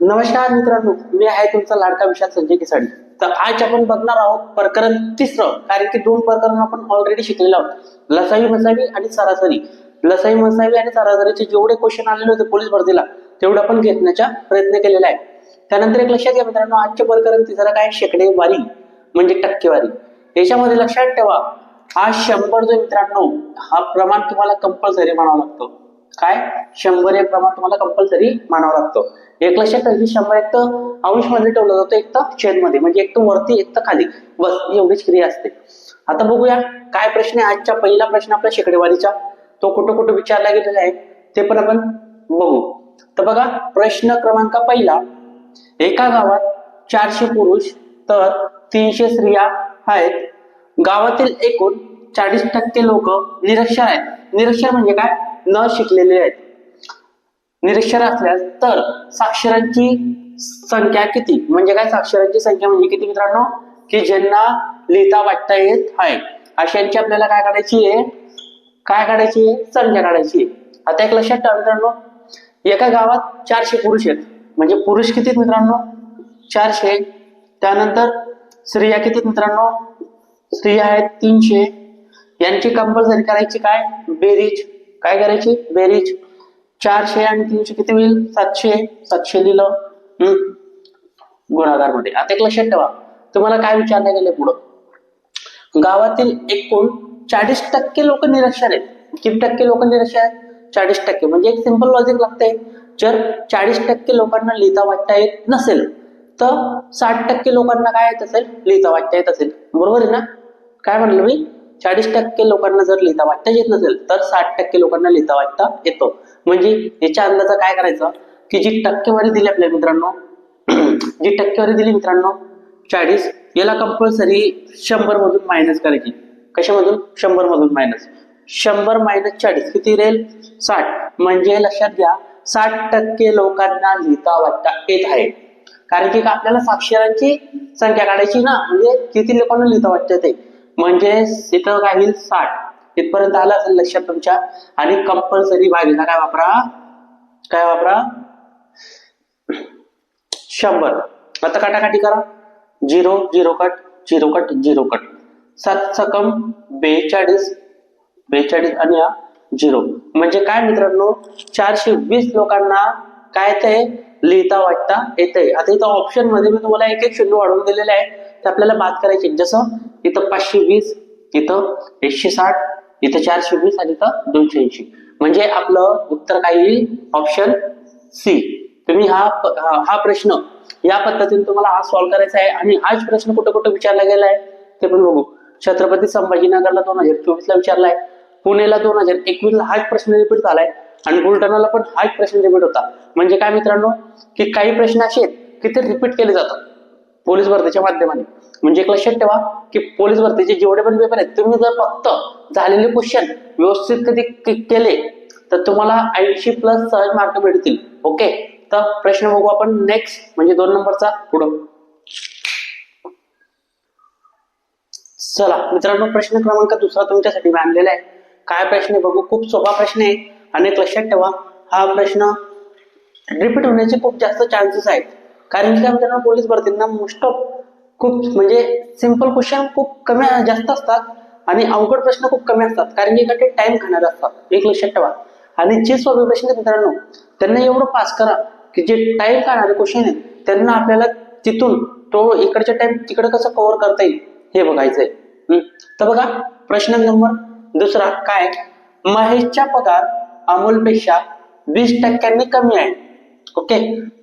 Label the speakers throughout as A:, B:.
A: नमस्कार मित्रांनो मी आहे तुमचा लाडका विशाल संजय किसाडी. तर आज आपण बघणार आहोत प्रकरण तिसरं कारण की दोन प्रकरण आपण ऑलरेडी शिकलेलो आहोत. लसावी मसावी आणि सरासरी. लसावी मसावी आणि सरासरीचे जेवढे क्वेश्चन आलेले होते पोलीस भरतीला तेवढं आपण घेतण्याचा प्रयत्न केलेला आहे. त्यानंतर एक लक्षात घ्या मित्रांनो आजचे प्रकरण तिसरं काय? शेकडेवारी म्हणजे टक्केवारी. याच्यामध्ये लक्षात ठेवा हा शंभर जो मित्रांनो हा प्रमाण तुम्हाला कंपल्सरी म्हणावं लागतो. काय? शंभर हे प्रमाण तुम्हाला कंपल्सरी मानावं लागतं. एक लक्षात ठेवा शंभर एक तर अंशमध्ये ठेवलं जातो एक तर छेदमध्ये म्हणजे एक तर वरती एक तर खाली. बस एवढीच क्रिया असते. आता बघूया काय प्रश्न आहे? आजचा पहिला प्रश्न आपल्या शेकडेवारीचा. तो कुठं कुठं विचारला गेलेला आहे? ते पण आपण बघू. तर बघा प्रश्न क्रमांक पहिला. एका गावात चारशे पुरुष तर तीनशे स्त्रिया आहेत. गावातील एकूण चाळीस टक्के लोक निरक्षर आहेत. निरक्षर म्हणजे काय? न शिकलेले आहेत. निरक्षर असल्यास तर साक्षरांची संख्या किती? म्हणजे काय साक्षरांची संख्या म्हणजे किती मित्रांनो? की ज्यांना लिहिता वाटता येत आहे. अशांची आपल्याला काय काढायची आहे? काय काढायची आहे? संख्या काढायची आहे. आता एक लक्षात ठेवा मित्रांनो. एका गावात चारशे पुरुष आहेत. म्हणजे पुरुष किती मित्रांनो? चारशे. त्यानंतर स्त्रिया किती मित्रांनो? स्त्रिया आहेत तीनशे. यांची कंपल्सरी करायची काय? बेरीज. काय करायची? बेरीज. चारशे आणि तीनशे किती होईल? सातशे. सातशे लिहिलं. हम्म. गुणाकारमध्ये आता एक लक्षात ठेवा. तुम्हाला काय विचारलं गेले पुढं? गावातील एकूण चाळीस टक्के लोक निरक्षर आहेत. किती टक्के लोक निरक्षर आहेत चाळीस टक्के. म्हणजे एक सिंपल लॉजिक लागते जर चाळीस टक्के लोकांना लिहिता वाटता येत नसेल तर साठ टक्के लोकांना काय येत असेल? लिहिता वाटता येत असेल. बरोबर आहे ना? काय म्हणलं मी? चाळीस टक्के लोकांना जर लिहिता वाचता येत नसेल तर साठ टक्के लोकांना लिहिता वाचता येतो. म्हणजे याच्या अंदाजा काय करायचं? की जी टक्केवारी दिली आपल्या मित्रांनो जी टक्केवारी दिली मित्रांनो चाळीस याला कंपल्सरी शंभर मधून मायनस करायची. कशामधून? शंभर मधून मायनस शंभर मायनस चाळीस किती राहील? साठ. म्हणजे लक्षात घ्या साठ टक्के लोकांना लिहिता वाचता येत आहे. कारण की आपल्याला साक्षरांची संख्या काढायची ना म्हणजे किती लोकांना लिहिता वाचता येते म्हणजे इथं काय होईल? साठ. इथपर्यंत आलं असेल लक्षात तुमच्या. आणि कंपल्सरी भागीला काय वापरा? काय वापरा? शंभर. आता काटाकाटी करा. Zero zero cut zero cut zero cut. सात सकम बेचाळीस बेचाळीस आणि झिरो. म्हणजे काय मित्रांनो? चारशे वीस लोकांना काय ते लिहिता वाटता येते. आता इथं ऑप्शनमध्ये मी तुम्हाला एक एक शून्य वाढवून दिलेले आहे ते आपल्याला बात करायचे जसं इथं पाचशे वीस इथं एकशे साठ इथं चारशे वीस आणि इथं दोनशे ऐंशी. म्हणजे आपलं उत्तर काय येईल? ऑप्शन सी तुम्ही हा हा हा प्रश्न या पद्धतीने तुम्हाला हा सॉल्व्ह करायचा आहे आणि हाच प्रश्न कुठं कुठं विचारला गेला आहे ते पण बघू. छत्रपती संभाजीनगरला दोन हजार चोवीस ला विचारलाय पुणेला दोन हजार एकवीस ला हाच प्रश्न रिपीट झालाय. आणि बुलढाणाला पण हा एक प्रश्न रिपीट होता. म्हणजे काय मित्रांनो? की काही प्रश्न असे आहेत की ते रिपीट केले जातात. पोलीस भरतीच्या माध्यमाने. म्हणजे एक लक्षात ठेवा की पोलीस भरतीचे जेवढे पण पेपर आहेत तुम्ही जर फक्त झालेले क्वेश्चन व्यवस्थित कधी केले तर तुम्हाला ऐंशी प्लस सहज मार्क मिळतील ओके तर प्रश्न बघू आपण नेक्स्ट म्हणजे दोन नंबरचा पुढं. चला मित्रांनो प्रश्न क्रमांक दुसरा तुमच्यासाठी बांधलेला आहे. काय प्रश्न आहे? बघू. खूप सोपा प्रश्न आहे. आणि एक लक्षात ठेवा हा प्रश्न रिपीट होण्याचे खूप जास्त चान्सेस आहेत. कारण की काय मित्रांनो पोलीस भरतींना मोस्ट ऑफ खूप म्हणजे सिंपल क्वेश्चन खूप कमी जास्त असतात आणि अवघड प्रश्न खूप कमी असतात. कारण की ते टाइम खाणारे असतात. एक लक्षात ठेवा. आणि जे सोपे प्रश्न आहेत मित्रांनो त्यांना एवढं पास करा की जे टाइम खाणारे क्वेश्चन आहेत त्यांना आपल्याला तिथून तो इकडच्या टाइम तिकडे कसं कव्हर करता येईल हे बघायचं आहे तर बघा प्रश्न नंबर दुसरा काय? महेशचा पगार अमोलपेक्षा वीस टक्क्यांनी कमी आहे. ओके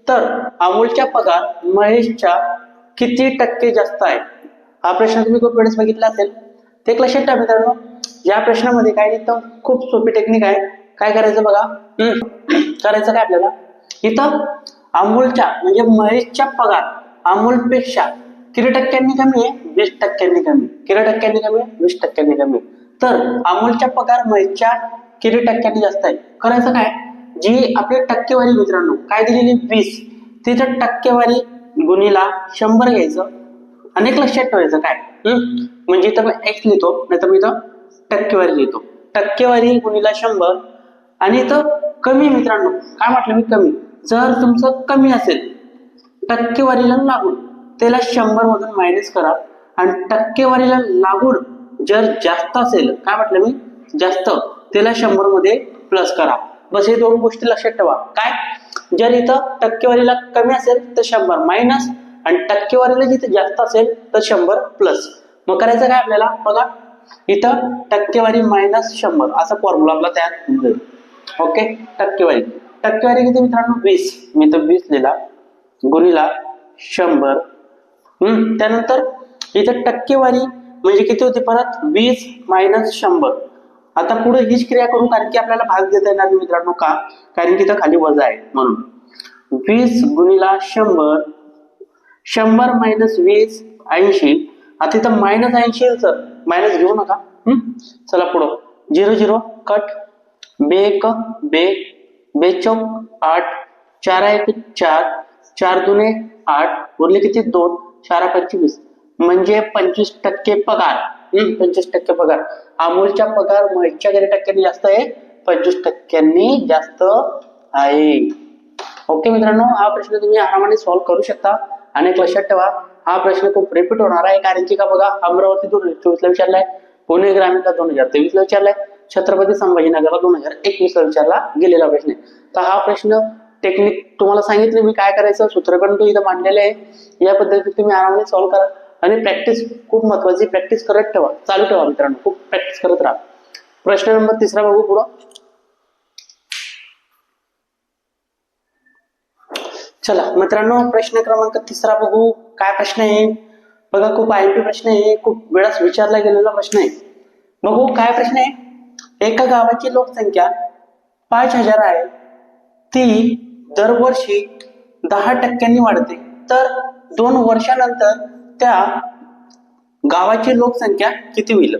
A: तर अमोलच्या पगार महेशच्या किती टक्के जास्त आहे? हा प्रश्न तुम्ही खूप वेळेस बघितला असेल. ते एक लक्षात ठेवा मित्रांनो. या प्रश्नामध्ये काय इथं खूप सोपी टेक्निक आहे. काय करायचं बघा? करायचं काय आपल्याला? इथं अमोलच्या म्हणजे महेशच्या पगार अमोलपेक्षा किती टक्क्यांनी कमी आहे? वीस टक्क्यांनी कमी. किती टक्क्यांनी कमी आहे? वीस टक्क्यांनी कमी तर अमोलच्या पगार महेशच्या किती टक्क्यांनी जास्त आहे? करायचं काय? जी आपली टक्केवारी मित्रांनो काय दिलेली? वीस. तिथं टक्केवारी गुणीला शंभर घ्यायचं अनेक लक्षात ठेवायचं काय? म्हणजे इथं मी एक्स लिहितो नाही तर मी इथं टक्केवारी लिहितो. टक्केवारी गुणीला शंभर. आणि इथं कमी मित्रांनो काय म्हटलं मी? कमी. जर तुमचं कमी असेल टक्केवारीला लागून त्याला शंभर मधून मायनस करा आणि टक्केवारीला लागून जर जास्त असेल काय म्हटलं मी? जास्त. त्याला शंभरमध्ये प्लस करा. बस हे दोन गोष्टी लक्षात ठेवा. काय? जर इथं टक्केवारीला कमी असेल तर शंभर. मायनस आणि टक्केवारीला जिथे जास्त असेल तर शंभर प्लस मग करायचं काय आपल्याला? बघा. इथं टक्केवारी मायनस शंभर. असा फॉर्म्युला आपला तयार होऊन जाईल. ओके टक्केवारी. टक्केवारी किती मित्रांनो? वीस. मी तर वीस लिहिला. गुणिला शंभर. हम्म. त्यानंतर इथं टक्केवारी म्हणजे किती होती परत? वीस मायनस शंभर. आता पुढे हीच क्रिया करू कारण की आपल्याला भाग देता येणार नाही मित्रांनो का? कारण की इथं खाली वजा आहे म्हणून. वीस गुणिला शंभर शंभर मायनस वीस ऐंशी. आता इथं मायनस ऐंशी येईल सर मायनस घेऊ नका. हम्म? चला पुढं. Zero zero cut. बे एक बे बे चौक आठ. चार एक चार. चार दुने आठ. उरले किती? दोन. चार पंचवीस म्हणजे पंचवीस टक्के पगार. पंचवीस टक्के पगार. अमोलच्या पगार महेशच्या किती टक्क्यांनी जास्त आहे पंचवीस टक्क्यांनी जास्त आहे. ओके मित्रांनो हा प्रश्न तुम्ही आरामाने सॉल्व्ह करू शकता आणि एक लक्षात ठेवा हा प्रश्न खूप रिपीट होणार आहे कारण की का बघा अमरावती दोन हजार चोवीसला विचारलाय पुणे ग्रामीणला दोन हजार तेवीस ला विचारलाय छत्रपती संभाजीनगरला दोन हजार एकवीस ला विचारला गेलेला प्रश्न आहे. तर हा प्रश्न टेक्निक तुम्हाला सांगितलं मी काय करायचं? सूत्रपण इथं मांडलेले आहे. या पद्धतीने तुम्ही आरामाने सॉल्व्ह करा. आणि प्रॅक्टिस खूप महत्वाची. प्रॅक्टिस करत ठेवा. चालू ठेवा मित्रांनो. खूप प्रॅक्टिस करत राहा. प्रश्न नंबर तिसरा बघू पुढं. चला मित्रांनो प्रश्न क्रमांक तिसरा बघू. काय प्रश्न आहे? बघा खूप आय पी प्रश्न आहे. खूप वेळास विचारला गेलेला प्रश्न आहे. बघू काय प्रश्न आहे? एका गावाची लोकसंख्या पाच हजार आहे. ती दरवर्षी दहा टक्क्यांनी वाढते. तर दोन वर्षानंतर त्या गावाची लोकसंख्या किती होईल?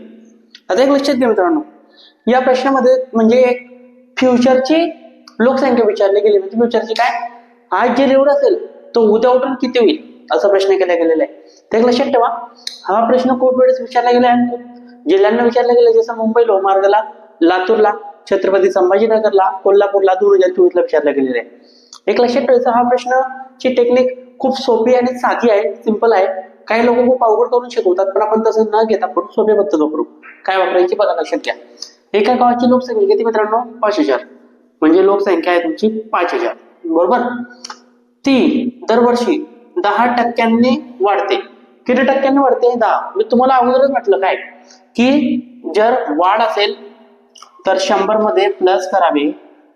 A: आता एक लक्षात घ्या मित्रांनो. या प्रश्नामध्ये म्हणजे एक फ्युचरची लोकसंख्या विचारली गेली म्हणजे फ्युचरची काय? आज जे रेवड असेल तो उद्या उठून किती होईल? असा प्रश्न केला गेलेला आहे. ते एक लक्षात ठेवा हा प्रश्न खूप वेळेस विचारला गेला आणि खूप जिल्ह्यांना विचारला गेला जसं मुंबई लोहमार्गला लातूरला छत्रपती संभाजीनगरला कोल्हापूरला दोन हजार चोवीसला विचारला गेलेला आहे. एक लक्षात ठेवायचं हा प्रश्नची टेक्निक खूप सोपी आणि साधी आहे सिंपल आहे. काही लोक खूप अवघड करून शिकवतात पण आपण तसं न घेता आपण सोपे पद्धत वापरू. काय वापरायची बघा लक्षात घ्या. एका गावाची लोकसंख्या किती मित्रांनो? पाच हजार. म्हणजे लोकसंख्या आहे तुमची पाच हजार. बरोबर? ती दरवर्षी दहा टक्क्यांनी वाढते. किती टक्क्यांनी वाढते? दहा. मी तुम्हाला अगोदरच म्हटलं काय? की जर वाढ असेल तर शंभरमध्ये प्लस करावे.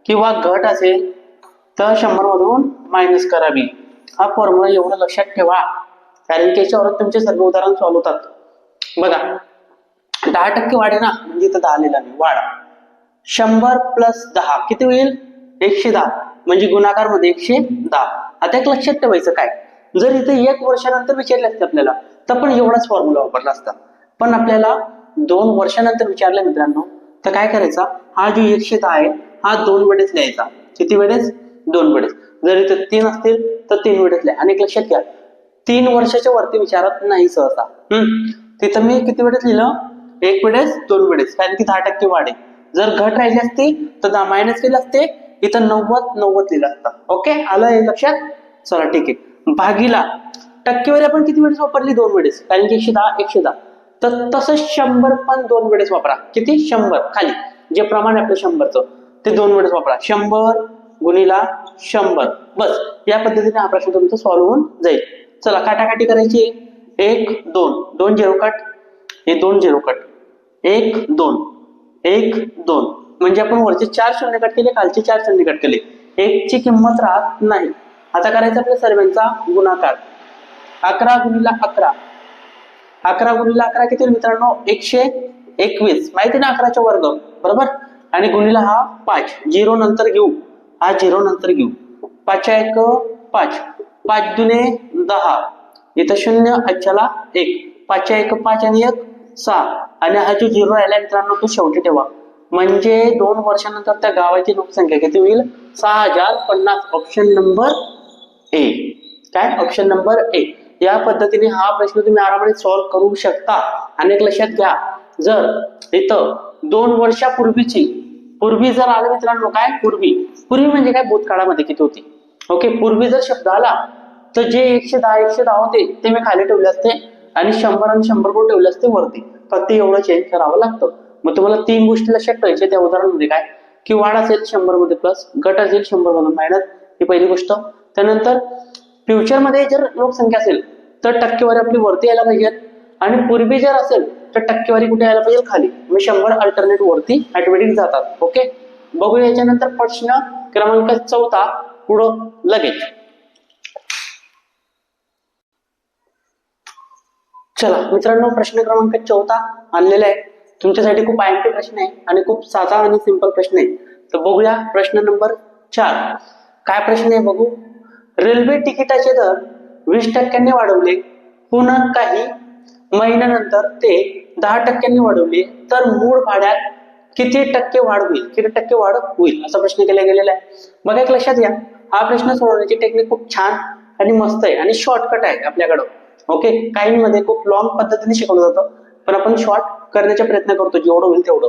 A: किंवा घट असेल तर शंभर मधून मायनस करावी. हा फॉर्म्युला एवढं लक्षात ठेवा. कारण की याच्यावर तुमचे सर्व उदाहरण सॉल्व्ह होतात. बघा दहा टक्के वाढे ना म्हणजे इथं दहा लिहिला नाही वाढ. शंभर प्लस दहा किती होईल? एकशे दहा. म्हणजे गुणाकारमध्ये एकशे दहा. आता एक लक्षात ठेवायचं काय? जर इथे एक वर्षानंतर विचारले असते आपल्याला तर पण एवढाच फॉर्म्युला वापरला असता. पण आपल्याला दोन वर्षानंतर विचारलं मित्रांनो तर काय करायचा? हा जो एकशे दहा आहे हा दोन वेळेस लिहायचा. किती वेळेस? दोन वेळेस. जर इथे तीन असतील तर तीन वेळेस लिहा. आणि एक लक्षात घ्या तीन वर्षाच्या वरती विचारत नाही सहसा. हम्म. तिथं मी किती वेळेस लिहिलं? एक वेळेस दोन वेळेस. कारण की दहा टक्के वाढे जर घट राहिली असती तर दहा मायनस केले असते इथं नव्वद नव्वद लिहिलं असतं. ओके? आलं हे लक्षात? चला ठीक आहे. भागीला. टक्केवारी आपण किती वेळेस वापरली? दोन वेळेस. कारण की एकशे दहा एकशे दहा. तर तसं शंभर पण दोन वेळेस वापरा. किती? शंभर. खाली. जे प्रमाण आपलं शंभरचं ते दोन वेळेस वापरा. शंभर गुणिला शंभर. बस. या पद्धतीने हा प्रश्न तुमचा सॉल्व्ह होऊन जाईल. चला काटाकाटी करायची एक दोन. दोन झिरो कट. हे दोन झिरो कट. एक दोन. एक दोन. म्हणजे आपण वरचे चार शून्य कट केले खालचे चार शून्य कट केले. एक ची किंमत राहत नाही. आता करायचा आपल्या सर्वांचा गुणाकार. अकरा गुणिला अकरा. अकरा गुणिला अकरा किती मित्रांनो? एकशे एकवीस. माहिती ना अकराचा वर्ग? बरोबर? आणि गुणिला हा पाच. झिरो नंतर घेऊ. हा झिरो नंतर घेऊ. पाचच्या एक पाच. पाच दुने दहा. इथं शून्य अच्छाला एक. पाचच्या एक पाच आणि एक सहा. आणि हा जो झिरो राहिला मित्रांनो तो शेवटी ठेवा. म्हणजे दोन वर्षानंतर त्या गावाची लोकसंख्या किती होईल? सहा हजार पन्नास. ऑप्शन नंबर ए काय? ऑप्शन नंबर ए या पद्धतीने हा प्रश्न तुम्ही आरामाने सॉल्व्ह करू शकता. आणि एक लक्षात घ्या. जर इथं दोन वर्षापूर्वीची पूर्वी जर आलं मित्रांनो काय? पूर्वी. पूर्वी म्हणजे काय? भूतकाळामध्ये किती होती? ओके पूर्वी जर शब्द आला तर जे एकशे दहा एकशे दहा होते ते मी खाली ठेवले असते आणि शंभर आणि शंभर कोण ठेवले असते वरती. फक्त एवढं चेंज करावं लागतं. मग तुम्हाला तीन गोष्टी लक्षात ठेवायच्या त्या उदाहरणामध्ये काय? की वाढ असेल शंभरमध्ये प्लस गट असेल शंभरमध्ये मायनस ही पहिली गोष्ट. त्यानंतर फ्युचरमध्ये जर लोकसंख्या असेल तर टक्केवारी आपली वरती यायला पाहिजे. आणि पूर्वी जर असेल तर टक्केवारी कुठे यायला पाहिजे? खाली. मग शंभर अल्टरनेट वरती ऑटोमॅटिक जातात. ओके बघू याच्यानंतर प्रश्न क्रमांक चौथा पुढं लगेच. चला मित्रांनो प्रश्न क्रमांक चौथा आणलेला आहे. तुमच्यासाठी खूप आयएमपी प्रश्न आहे आणि खूप साधा आणि सिंपल प्रश्न आहे. तर बघूया प्रश्न नंबर चार. काय प्रश्न आहे बघू? रेल्वे तिकिटाचे दर वीस टक्क्यांनी वाढवले. पुन्हा काही महिन्यानंतर ते दहा टक्क्यांनी वाढवले. तर मूळ भाड्यात किती टक्के वाढ होईल? किती टक्के वाढ होईल? असा प्रश्न केला गेलेला आहे. बघा एक लक्षात घ्या. हा प्रश्न सोडवण्याची टेक्निक खूप छान आणि मस्त आहे आणि शॉर्टकट आहे आपल्याकडं. ओके काहींमध्ये खूप लॉंग पद्धतीने शिकवलं जातं. पण आपण शॉर्ट करण्याचा प्रयत्न करतो. जेवढं होईल तेवढं.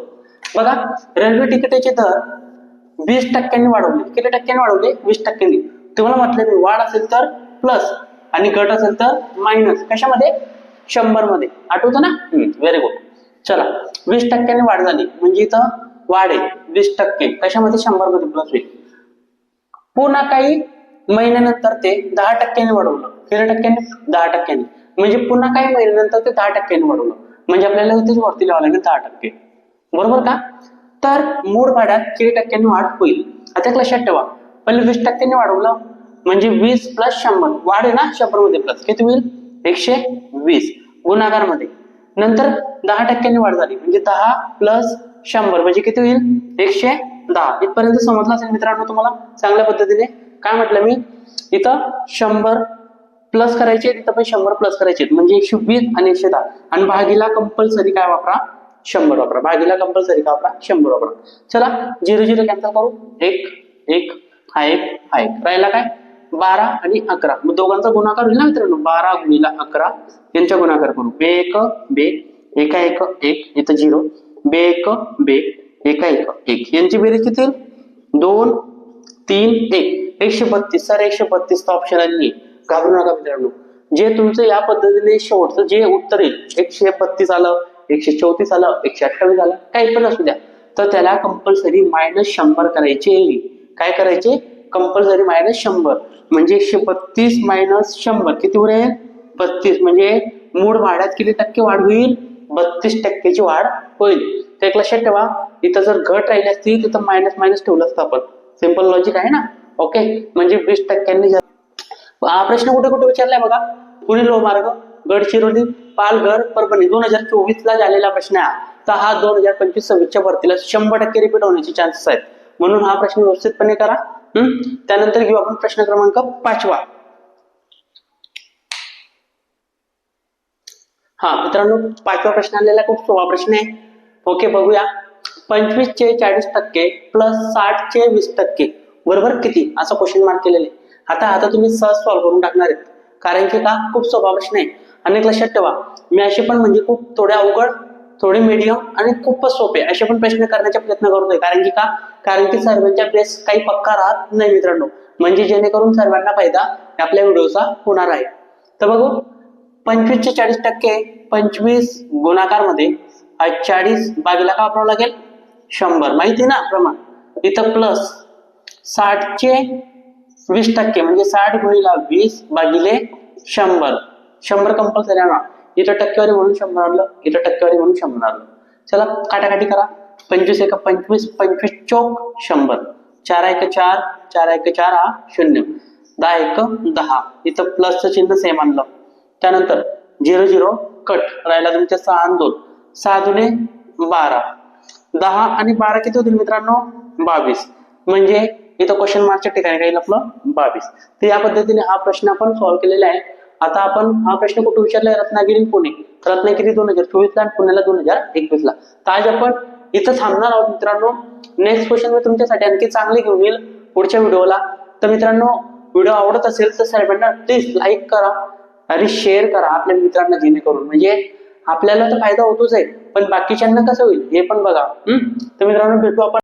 A: बघा रेल्वे तिकिटाचे दर वीस टक्क्यांनी वाढवले. किती टक्क्यांनी वाढवले? वीस टक्क्यांनी. तुम्हाला म्हटलं मी वाढ असेल तर प्लस आणि घट असेल तर मायनस कशामध्ये? शंभरमध्ये आठवतं ना? व्हेरी गुड चला वीस टक्क्यांनी वाढ झाली. म्हणजे इथं वाढ आहे. वीस टक्के. कशामध्ये? शंभरमध्ये प्लस होईल. पुन्हा काही महिन्यानंतर ते दहा टक्क्यांनी वाढवलं. किती टक्क्यांनी दहा टक्क्यांनी. म्हणजे पुन्हा काही महिन्यानंतर ते दहा टक्क्यांनी वाढवलं. म्हणजे आपल्याला इथेच वरती लिहावं लागेल दहा टक्के. बरोबर का? तर मूळ भाड्यात किती टक्क्यांनी वाढ होईल? आता एक लक्षात ठेवा. पहिले वीस टक्क्यांनी वाढवलं. म्हणजे वीस प्लस शंभर. वाढ आहे ना शंभरमध्ये प्लस किती होईल? एकशे वीस. गुणाकारमध्ये नंतर दहा टक्क्यांनी वाढ झाली. म्हणजे दहा प्लस शंभर. म्हणजे किती होईल? एकशे दहा. इथपर्यंत समजलं असेल मित्रांनो तुम्हाला? चांगल्या पद्धतीने. काय म्हटलं मी? इथं शंभर प्लस करायचे तिथं पण शंभर प्लस करायचे म्हणजे एकशे वीस आणि एकशे दहा आणि भागीला कंपल्सरी काय वापरा? शंभर वापरा. भागीला कंपल्सरी काय वापरा? शंभर वापरा. चला झिरो झिरो कॅन्सल करू. एक एक हा एक हा एक. राहिला काय? बारा आणि अकरा. मग दोघांचा गुणाकार होईल ना मित्रांनो? बारा गुणिला अकरा. यांचा गुणाकार करू. बे एक बे. एका एक एक. इथं झिरो बे एक बे. एका एक एक. यांची बेरीज किती दोन तीन एक. एकशे बत्तीस. सर एकशे बत्तीसचा ऑप्शन आली घाबरू नका मित्रांनो. जे तुमचं या पद्धतीने शेवटचं जे उत्तर येईल एकशे बत्तीस आलं एकशे चौतीस आलं एकशे अठ्ठावीस आलं काही पण असू द्या. तर त्याला कंपल्सरी मायनस शंभर करायचे. काय करायचे? कंपल्सरी मायनस शंभर. म्हणजे एकशे बत्तीस मायनस शंभर. किती उरेल? बत्तीस. म्हणजे मूळ भाड्यात किती टक्के वाढ होईल? बत्तीस टक्क्याची वाढ होईल. तर एक लक्षात ठेवा इथं जर घट राहिली असती तिथं मायनस मायनस ठेवलं असतं आपण. सिंपल लॉजिक आहे ना? ओके म्हणजे वीस टक्क्यांनी हा प्रश्न कुठे कुठे विचारलाय बघा. पुणे लोहमार्ग गडचिरोली पालघर परभणी. दोन हजार चोवीस ला झालेला प्रश्न आहे. तर हा दोन हजार पंचवीस सव्वीसच्या भरतीला शंभर टक्के रिपीट होण्याचे चान्सेस आहेत. म्हणून हा प्रश्न व्यवस्थितपणे करा. हम्म त्यानंतर घेऊ आपण प्रश्न क्रमांक पाचवा. हा मित्रांनो पाचवा प्रश्न आलेला खूप सोपा प्रश्न आहे. ओके बघूया. पंचवीस चे चाळीस टक्के प्लस साठ चे वीस टक्के. बरोबर किती? असं क्वेश्चन मार्क केलेले आता आता तुम्ही सहज सॉल्व्ह करून टाकणार आहेत. कारण की का खूप सोपा प्रश्न आहे अनेक लक्षात ठेवा मी असे पण म्हणजे खूप थोडे अवघड थोडे मीडियम आणि खूपच सोपे असे पण प्रश्न करण्याचा प्रयत्न करतोय. कारण की का? कारण की सर्वांच्या बेस काही पक्का राहत नाही मित्रांनो. म्हणजे जेणेकरून सर्वांना फायदा आपल्या व्हिडिओचा होणार आहे. तर बघू पंचवीस चे चाळीस टक्के पंचवीस गुणाकारमध्ये चाळीस बाजूला का वापरावं लागेल? शंभर. माहिती ना प्रमाण. इथं प्लस साठचे वीस टक्के म्हणजे साठ गुणिला वीस भागिले शंभर. शंभर कंपल्सरी आणा. इथं टक्केवारी म्हणून शंभर आणलं इथं टक्केवारी म्हणून शंभर आणलं. चला काटाकाटी करा. पंचवीस एक पंचवीस पंचवीस चौक शंभर. चार एक चार चार एक चार हा शून्य. दहा एक दहा. इथं प्लसचं चिन्ह सेम आणलं. त्यानंतर झिरो झिरो कट. राहिला तुमच्या सहा आणि दोन. सहा जुने बारा. दहा आणि बारा किती होतील मित्रांनो? बावीस. म्हणजे इथं क्वेश्चन मार्कच्या ठिकाणी राहील आपलं बावीस. तर या पद्धतीने हा प्रश्न आपण सॉल्व्ह केलेला आहे. आता आपण हा प्रश्न कुठे विचारलाय रत्नागिरी पुणे. रत्नागिरी दोन हजार चोवीस ला आणि पुण्याला दोन हजार एकवीस ला तर आज आपण इथं थांबणार आहोत मित्रांनो. नेक्स्ट क्वेश्चन मी तुमच्यासाठी आणखी चांगले घेऊन येईल पुढच्या व्हिडिओला. तर मित्रांनो व्हिडिओ आवडत असेल तर साहेबांना प्लीज लाईक करा आणि शेअर करा आपल्या मित्रांना जेणेकरून. म्हणजे आपल्याला तर फायदा होतोच आहे पण बाकीच्यांना कसं होईल हे पण बघा. तर मित्रांनो भेटू आपण